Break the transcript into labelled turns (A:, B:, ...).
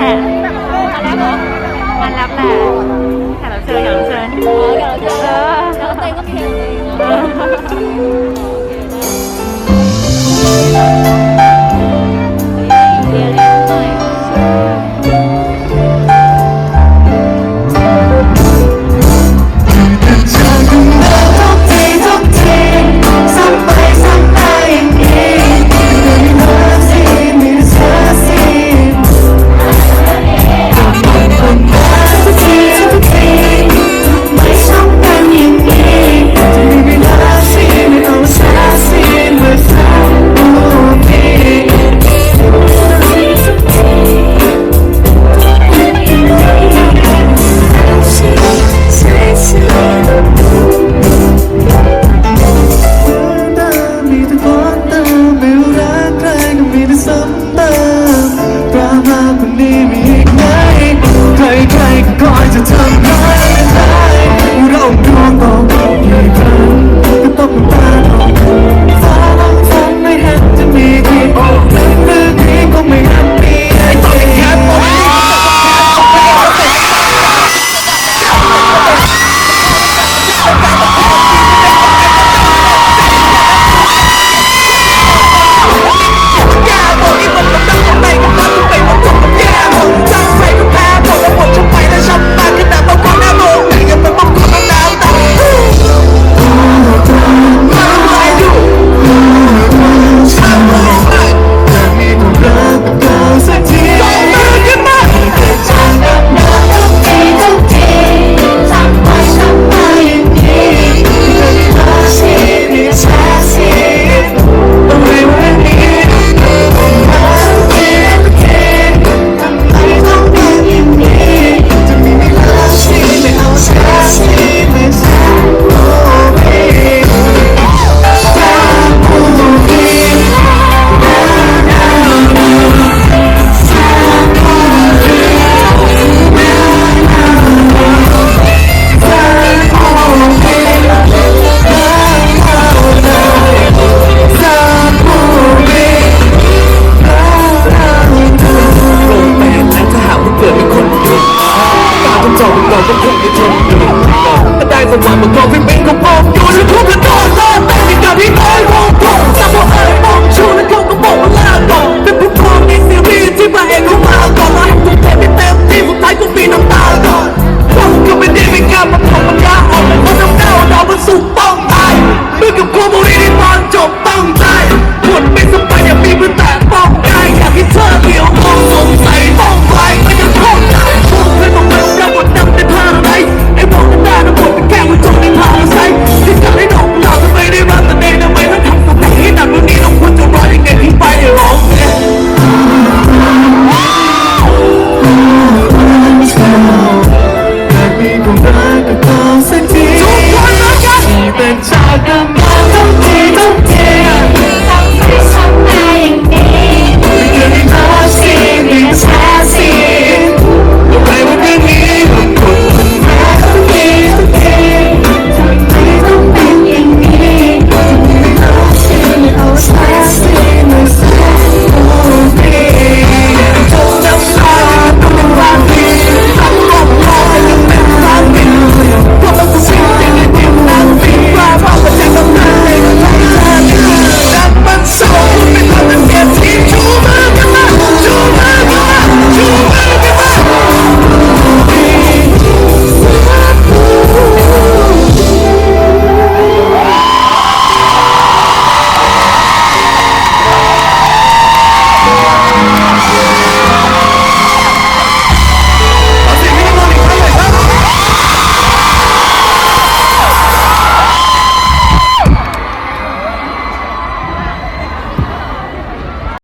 A: แหละมันแล้วแต่แขกรับเชิญแขกรัเชิญ
B: เอ
A: อ
B: แขกรับเชิ
C: ญก็เพลง to